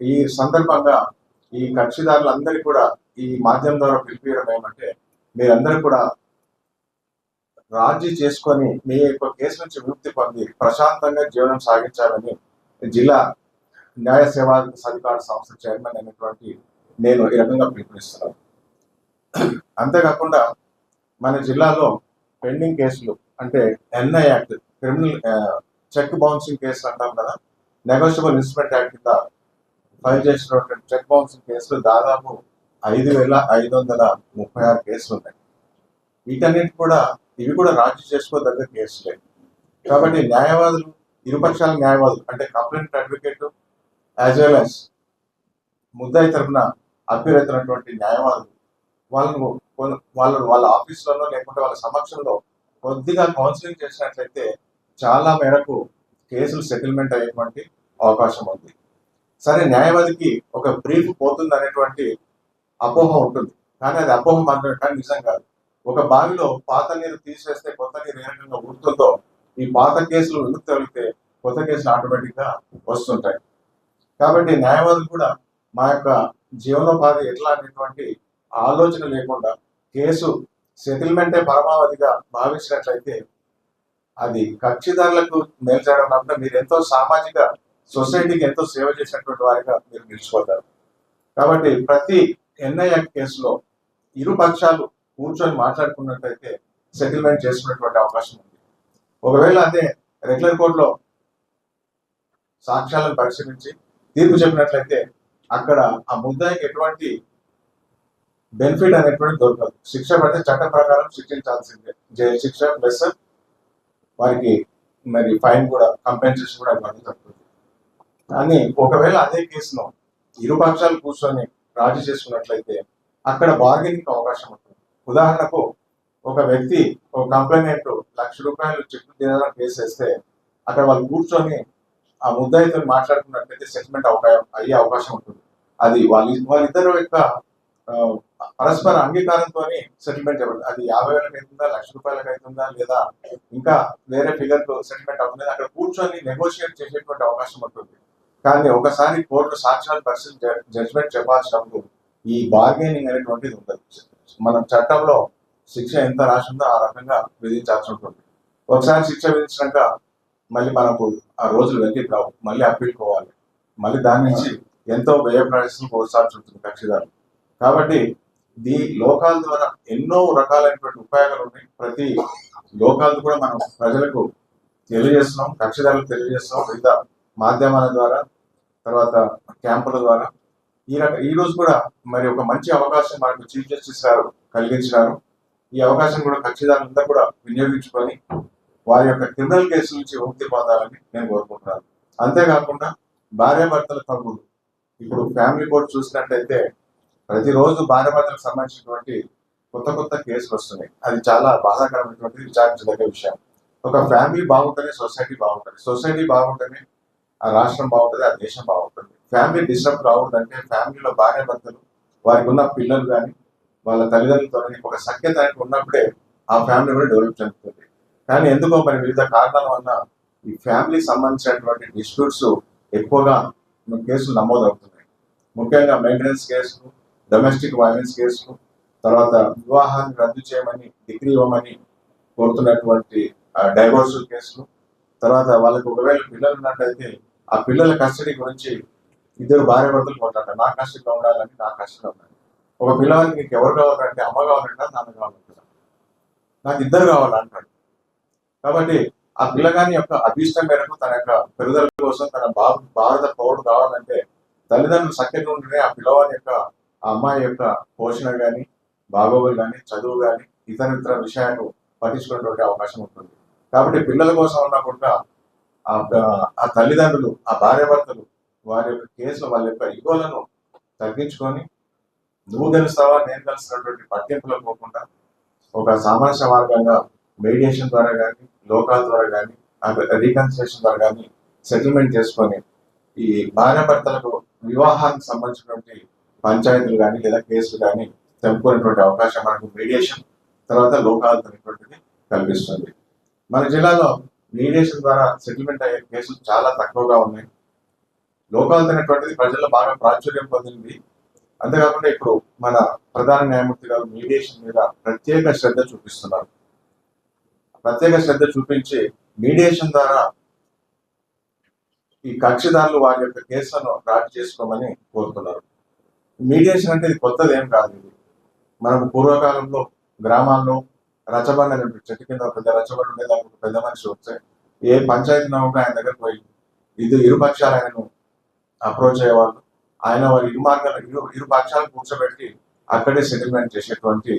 ఈ సందర్భంగా ఈ కక్షిదారులందరికీ కూడా ఈ మాధ్యమం ద్వారా పిలిపించడం ఏమంటే మీరందరూ కూడా రాజీ చేసుకొని మీ యొక్క కేసు నుంచి విముక్తి పొంది ప్రశాంతంగా జీవనం సాగించాలని జిల్లా న్యాయ సేవా అధికార సంస్థ చైర్మన్ అయినటువంటి నేను ఈ రకంగా పిలుపునిస్తున్నాను. అంతేకాకుండా మన జిల్లాలో పెండింగ్ కేసులు అంటే NI act criminal cheque bouncing కేసులు అంటాం కదా నెగోషియబుల్ ఇన్స్ట్రుమెంట్ యాక్ట్ కింద ఫైల్ చేసినటువంటి చెక్ బౌన్సింగ్ కేసులు దాదాపు ఐదు వేల ఐదు వందల ముప్పై ఆరు కేసులు ఉన్నాయి. వీటన్నిటి కూడా ఇవి కూడా రాజీ చేసుకోదగ్గ కేసులే. కాబట్టి న్యాయవాదులు ఇరుపక్షాల న్యాయవాదులు అంటే complaint advocate as well as ముద్దాయి తరఫున అభ్యర్థినటువంటి న్యాయవాదులు వాళ్ళను వాళ్ళు వాళ్ళ వాళ్ళ ఆఫీసులలో లేకుంటే వాళ్ళ సమక్షంలో కొద్దిగా కౌన్సిలింగ్ చేసినట్లయితే చాలా మేరకు కేసులు సెటిల్మెంట్ అయ్యేటువంటి అవకాశం ఉంది. సరే న్యాయవాదికి ఒక బ్రీఫ్ పోతుంది అనేటువంటి అపోహ ఉంటుంది. కానీ అది అపోహ మాత్రమే కానీ నిజం కాదు. ఒక బావిలో పాత నీరు తీసేస్తే కొత్త నీరు ఏ రకంగా ఊరుతుందో ఈ పాత కేసులు విముక్తి తగిలితే కొత్త కేసులు ఆటోమేటిక్గా వస్తుంటాయి. కాబట్టి న్యాయవాదులు కూడా మా యొక్క జీవనోపాధి ఎట్లా అనేటువంటి ఆలోచన లేకుండా కేసు సెటిల్మెంటే పరమావధిగా భావించినట్లయితే అది కక్షిదారులకు మేలు చేయడం కాకుండా మీరు ఎంతో సామాజిక సొసైటీకి ఎంతో సేవ చేసినటువంటి వారిగా మీరు నిలిచిపోతారు. కాబట్టి ప్రతి ఎన్ఐ కేసులో ఇరు పక్షాలు కూర్చొని మాట్లాడుకున్నట్లయితే సెటిల్మెంట్ చేసుకునేటువంటి అవకాశం ఉంది. ఒకవేళ అదే రెగ్యులర్ కోర్టులో సాక్ష్యాలను పరిశీలించి తీర్పు చెప్పినట్లయితే అక్కడ ఆ ముద్దాయికి ఎటువంటి బెనిఫిట్ అనేటువంటి దొరకదు. శిక్ష పడితే చట్ట ప్రకారం శిక్షించాల్సిందే. జైలు శిక్ష ప్లస్ వారికి మరి ఫైన్ కూడా కంపెన్సేషన్ కూడా ఇవ్వాలి జరుగుతుంది. కానీ ఒకవేళ అదే కేసులో ఇరు పక్షాలు కూర్చొని రాజీ చేసుకున్నట్లయితే అక్కడ బార్గెనింగ్ అవకాశం ఉంటుంది. ఉదాహరణకు ఒక వ్యక్తి ఒక కంప్లైంట్ లక్ష రూపాయలు చెట్లు తీయడానికి వేసేస్తే వేస్తే అక్కడ వాళ్ళు కూర్చొని ఆ ముద్దాయితో మాట్లాడుకున్నట్లయితే సెటిల్మెంట్ అవకాశం అయ్యే అవకాశం ఉంటుంది. అది వాళ్ళ వాళ్ళిద్దరు యొక్క పరస్పర అంగీకారంతో సెటిల్మెంట్ చేయబడింది అది యాభై వేలకు అవుతుందా లక్ష రూపాయలకు అవుతుందా లేదా ఇంకా వేరే ఫిగర్ సెటిల్మెంట్ అవుతుంది అక్కడ కూర్చొని నెగోషియేట్ చేసేటువంటి అవకాశం ఉంటుంది. కానీ ఒకసారి కోర్టు సాక్ష్యాలు పరిస్థితి జడ్జ్మెంట్ చెప్పాల్సినప్పుడు ఈ బార్గెనింగ్ అనేటువంటిది ఉండదు. మనం చట్టంలో శిక్ష ఎంత రాసిందో ఆ రకంగా విధించాల్సి ఉంటుంది. ఒకసారి శిక్ష విధించినాక మళ్ళీ మనకు ఆ రోజులు వెళ్ళి రావు. మళ్ళీ అప్పీల్ పోవాలి మళ్ళీ దాని నుంచి ఎంతో వ్యయ ప్రయాసం కోసాల్సి ఉంటుంది కక్షిదారు. కాబట్టి దీ లోకాల ద్వారా ఎన్నో రకాలైనటువంటి ఉపయోగాలు ఉన్నాయి. ప్రతి లోకాలు కూడా మనం ప్రజలకు తెలియజేస్తున్నాం కక్షిదారులకు తెలియజేస్తున్నాం. వివిధ మాధ్యమాల ద్వారా తర్వాత క్యాంపుల ద్వారా ఈ రక ఈ రోజు కూడా మరి ఒక మంచి అవకాశం మనకు చీఫ్ జస్టిస్ గారు కలిగించినారు. ఈ అవకాశం కూడా ఖచ్చితంగా కూడా వినియోగించుకొని వారి యొక్క క్రిమినల్ కేసుల నుంచి ముక్తి పొందాలని నేను కోరుకుంటున్నాను. అంతేకాకుండా భార్యాభర్తల తమ్ముడు ఇప్పుడు ఫ్యామిలీ కోర్టు చూసినట్టయితే ప్రతిరోజు భార్యాభర్తలకు సంబంధించినటువంటి కొత్త కొత్త కేసులు వస్తున్నాయి. అది చాలా బాధాకరమైనటువంటి విచారించదగ్గ విషయం. ఒక ఫ్యామిలీ బాగుంటేనే సొసైటీ బాగుంటుంది. సొసైటీ బాగుంటేనే ఆ రాష్ట్రం బాగుంటుంది ఆ దేశం బాగుంటుంది. ఫ్యామిలీ డిస్టర్బ్ అంటే ఫ్యామిలీలో భార్య భర్తలు వారికి ఉన్న పిల్లలు కానీ వాళ్ళ తల్లిదండ్రులతో ఒక సఖ్యత అనేది ఉన్నప్పుడే ఆ ఫ్యామిలీ కూడా డెవలప్ చెందుతుంది. కానీ ఎందుకో మరి వివిధ కారణాల వల్ల ఈ ఫ్యామిలీ సంబంధించినటువంటి డిస్ప్యూట్స్ ఎక్కువగా కేసులు నమోదవుతున్నాయి. ముఖ్యంగా మెయింటెనెన్స్ కేసులు డొమెస్టిక్ వైలెన్స్ కేసులు తర్వాత వివాహాన్ని రద్దు చేయమని డిగ్రీ ఇవ్వమని కోరుతున్నటువంటి డైవోర్స్ కేసులు తర్వాత వాళ్ళకి ఒకవేళ పిల్లలు ఉన్నట్టయితే ఆ పిల్లల కస్టడీ గురించి ఇద్దరు భార్య భర్తలు కొట్లాడతారు నా కష్టంగా ఉండాలని నా కష్టంగా ఉండాలి. ఒక పిల్లవాడికి నీకు ఎవరు కావాలంటే అమ్మ కావాలంటారు నాన్న కావాలంటారు. నాకు ఇద్దరు కావాలంటాడు కాబట్టి ఆ పిల్లగాని యొక్క అభీష్టం మేరకు తన యొక్క పెరుగుదల కోసం తన భా భారత పౌరుడు కావాలంటే తల్లిదండ్రులు సఖ్యంగా ఉంటేనే ఆ పిల్లవాడి యొక్క ఆ అమ్మాయి యొక్క పోషణ కానీ బాగోగులు కానీ చదువు కానీ ఇతర ఇతర విషయాలు పట్టించుకునేటువంటి అవకాశం ఉంటుంది. కాబట్టి పిల్లల కోసం ఉన్నా కూడా ఆ ఆ తల్లిదండ్రులు ఆ భార్యాభర్తలు వారి యొక్క కేసులు వాళ్ళ యొక్క ఇగోలను తగ్గించుకొని నువ్వు గెలుస్తావా నేను గెలుస్తున్నటువంటి పట్టింపులకు పోకుండా ఒక సామాజిక మార్గంగా మెడియేషన్ ద్వారా కానీ లోకాల ద్వారా కానీ రీకన్సిలేషన్ ద్వారా కానీ సెటిల్మెంట్ చేసుకొని ఈ భార్యాభర్తలకు వివాహానికి సంబంధించినటువంటి పంచాయతీలు కానీ లేదా కేసులు కానీ తెంపుకునేటువంటి అవకాశం మనకు మీడియేషన్ తర్వాత లోకాలు అనేటువంటిది కల్పిస్తుంది. మన జిల్లాలో మీడియేషన్ ద్వారా సెటిల్మెంట్ అయ్యే కేసులు చాలా తక్కువగా ఉన్నాయి. లోకాల్ అనేటువంటిది ప్రజల్లో బాగా ప్రాచుర్యం పొందింది. అంతేకాకుండా ఇప్పుడు మన ప్రధాన న్యాయమూర్తి గారు మీడియేషన్ మీద ప్రత్యేక శ్రద్ధ చూపిస్తున్నారు. ప్రత్యేక శ్రద్ధ చూపించి మీడియేషన్ ద్వారా ఈ కక్షిదారులు వారి యొక్క కేసులను రాజీ చేసుకోమని కోరుతున్నారు. మీడియేషన్ అంటే ఇది కొత్తది ఏం కాదు ఇది. మనకు పూర్వకాలంలో గ్రామాల్లో రచ్చబండ చెట్టు కింద పెద్ద రచ్చబండ ఉండేది ఒక పెద్ద మనిషి వస్తే ఏ పంచాయతీ నౌక ఆయన దగ్గర పోయి ఇది ఇరు పక్షాలు ఆయనను అప్రోచ్ అయ్యేవాళ్ళు. ఆయన వారి ఇరు మార్గాల ఇరు ఇరు పక్షాలు కూర్చోబెట్టి అక్కడే సెటిల్మెంట్ చేసేటువంటి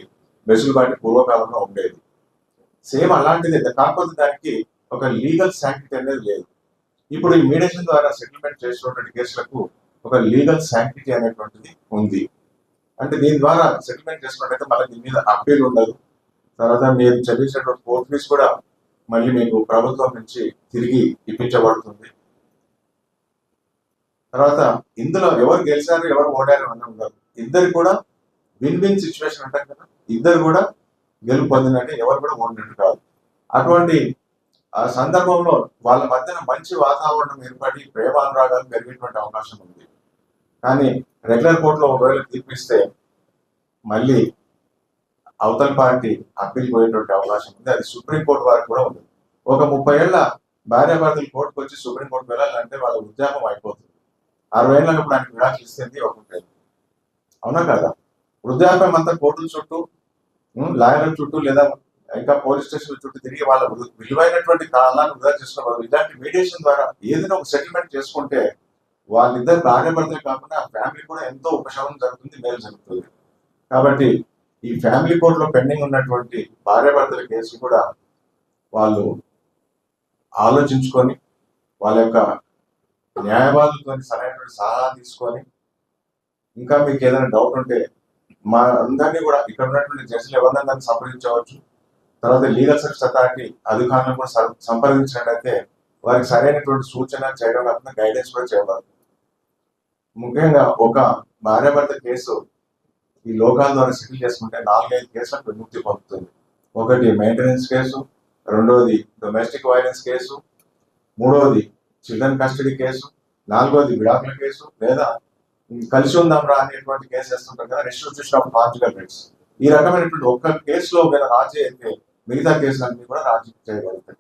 వెసులుబాటు పూర్వకాలంలో ఉండేది. సేమ్ అలాంటిది కాకపోతే దానికి ఒక లీగల్ శాంక్టిటీ అనేది లేదు. ఇప్పుడు ఈ మీడియేషన్ ద్వారా సెటిల్మెంట్ చేసినటువంటి కేసులకు ఒక లీగల్ శాంక్టిటీ అనేటువంటిది ఉంది. అంటే దీని ద్వారా సెటిల్మెంట్ చేసుకున్నట్టయితే మళ్ళీ దీని మీద అప్పీల్ ఉండదు. తర్వాత మీరు చెల్లించినటువంటి కోర్టు ఫీజు కూడా మళ్ళీ మీకు ప్రభుత్వం నుంచి తిరిగి ఇప్పించబడుతుంది. తర్వాత ఇందులో ఎవరు గెలిచారు ఎవరు ఓడారు అని ఉండదు ఇద్దరు కూడా విన్ విన్ సిచ్యువేషన్ అంటారు కదా ఇద్దరు కూడా గెలుపు పొందినట్టు ఎవరు కూడా ఓడినట్టు కాదు. అటువంటి ఆ సందర్భంలో వాళ్ళ మధ్యన మంచి వాతావరణం ఏర్పడి ప్రేమానురాగాలు పెరిగేటువంటి అవకాశం ఉంది. కానీ రెగ్యులర్ కోర్టులో ఒకవేళ తీర్పిస్తే మళ్ళీ అవతల పార్టీ అప్పీల్ పోయేటువంటి అవకాశం ఉంది. అది సుప్రీం కోర్టు కూడా ఉంది. ఒక ముప్పై ఏళ్ళ భార్యాభర్తలు కోర్టుకు వచ్చి సుప్రీంకోర్టు వెళ్ళాలంటే వాళ్ళ ఉద్యోగం అయిపోతుంది. అరవై ఏళ్ళకి ఇప్పుడు ఆయనకి విడాకులు ఇస్తుంది ఒకటి అవునా కదా? వృద్ధాప్యం అంతా కోర్టుల చుట్టూ లాయర్ల చుట్టూ లేదా ఇంకా పోలీస్ స్టేషన్ చుట్టూ తిరిగి వాళ్ళ విలువైనటువంటి కాలాన్ని వృధా చేసుకున్న వాళ్ళు. ఇలాంటి మీడియేషన్ ద్వారా ఏదైనా ఒక సెటిల్మెంట్ చేసుకుంటే వాళ్ళిద్దరు భార్యాభర్తలు కాకుండా ఆ ఫ్యామిలీ కూడా ఎంతో ఉపశమనం జరుగుతుంది మేలు జరుగుతుంది. కాబట్టి ఈ ఫ్యామిలీ కోర్టులో పెండింగ్ ఉన్నటువంటి భార్యాభర్తల కేసు కూడా వాళ్ళు ఆలోచించుకొని వాళ్ళ యొక్క న్యాయవాదులతో సరైనటువంటి సలహా తీసుకొని ఇంకా మీకు ఏదైనా డౌట్ ఉంటే మా అందరినీ కూడా ఇక్కడ ఉన్నటువంటి జడ్జిలు ఎవరినైనా సంప్రదించవచ్చు. తర్వాత లీగల్ సర్వీస్ అథారిటీ అధికారులను కూడా సం- సంప్రదించినట్లయితే వారికి సరైనటువంటి సూచన చేయడం కాకుండా గైడెన్స్ కూడా చేయగలరు ముఖ్యంగా ఒక భార్యాభర్త కేసు ఈ లోకాల ద్వారా సెటిల్ చేసుకుంటే నాలుగైదు కేసులకు విముక్తి పొందుతుంది. ఒకటి మెయింటెనెన్స్ కేసు రెండవది డొమెస్టిక్ వైలెన్స్ కేసు మూడవది చిల్డ్రన్ కస్టడీ కేసు నాలుగవది విడాకుల కేసు లేదా కలిసి ఉందాం రా అనేటువంటి కేసు వేస్తుంటారు కదా రెస్టిట్యూషన్ ఆఫ్ కాన్జుగల్ రైట్స్ ఈ రకమైనటువంటి ఒక్క కేసులో మీద రాజీ అయితే మిగతా కేసులన్నీ కూడా రాజీ చేయగలుగుతాయి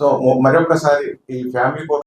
సో మరొకసారి ఈ ఫ్యామిలీ కోర్టు